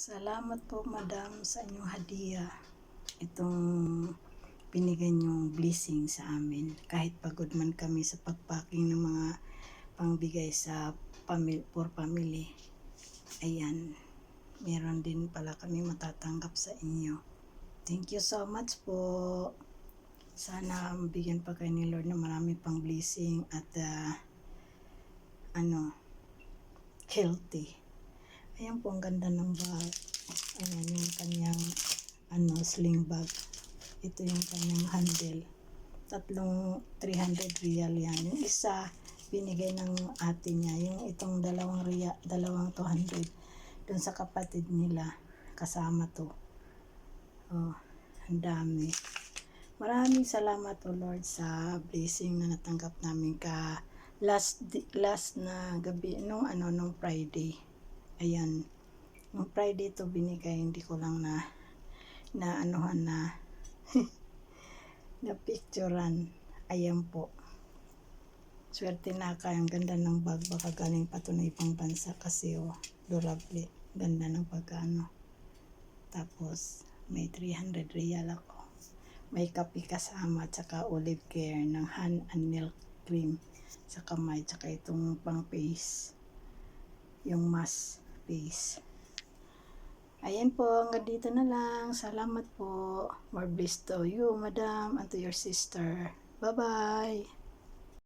Salamat po, madam, sa inyong hadiah. Itong binigay niyong blessing sa amin. Kahit pagod man kami sa pagpacking ng mga pangbigay sa family, for family. Ayan. Meron din pala kami matatanggap sa inyo. Thank you so much po. Sana bigyan pa kayo ni Lord ng marami pang blessing at ah, ano, healthy. Ayan po, ang ganda ng bag. Ayan yung kanyang ano, sling bag. Ito yung kanyang handle. Tatlong 300 real yan. Yung isa, binigay ng ate niya. Yung itong dalawang real, dalawang 200. Doon sa kapatid nila. Kasama to. Oh, ang dami. Maraming salamat o Lord sa blessing na natanggap namin ka last last na gabi nung ano nung Friday. Ayan. Nung Friday to binigay, hindi ko lang na na anuhan na na picturean. Ayan po. Swerte na ka, ang ganda ng bag, baka galing pa to bansa kasi oh, durable. Ganda ng pagkano. Tapos, may 300 real ako. May kape kasama, tsaka olive care ng hand and nail cream sa kamay, tsaka itong pang face. Yung mask face. Ayan po, hanggang dito na lang. Salamat po. More blessed to you, madam, and to your sister. Bye-bye.